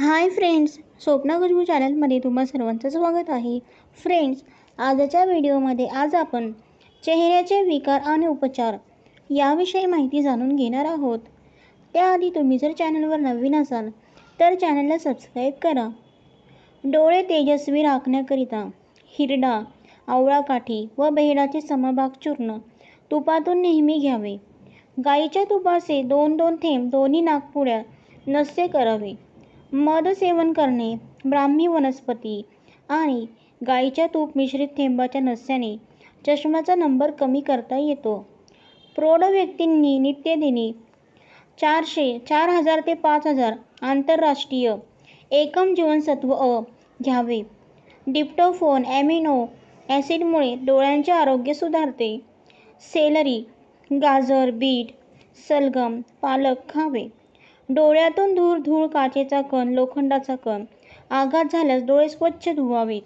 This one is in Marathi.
हाय फ्रेंड्स स्वप्ना खुशबू चॅनलमध्ये तुम्हा सर्वांचं स्वागत आहे. फ्रेंड्स आजच्या व्हिडिओमध्ये आज आपण चेहऱ्याचे विकार आणि उपचार याविषयी माहिती जाणून घेणार आहोत. त्याआधी तुम्ही जर चॅनलवर नवीन असाल तर चॅनलला सबस्क्राईब करा. डोळे तेजस्वी राखण्याकरिता हिरडा आवळा काठी व बेहडाचे समभाग चूर्ण तुपातून नेहमी घ्यावे. गाईच्या तुपाचे दोन दोन थेंब दोन्ही नागपुड्या नसे करावे. मध सेवन करणे ब्राह्मी वनस्पती आणि गाईच्या तूप मिश्रित थेंबाच्या नस्याने चष्म्याचा नंबर कमी करता येतो. प्रौढ व्यक्तींनी नित्यदिनी चारशे चार हजार ते पाच हजार आंतरराष्ट्रीय एकम जीवनसत्व अ घ्यावे. डिप्टोफोन ॲमिनो ॲसिडमुळे डोळ्यांचे आरोग्य सुधारते. सेलरी गाजर बीट सलगम पालक खावे. डोळ्यातून दूर धूळ काचेचा कण लोखंडाचा कण. आघात झाल्यास डोळे स्वच्छ धुवावेत.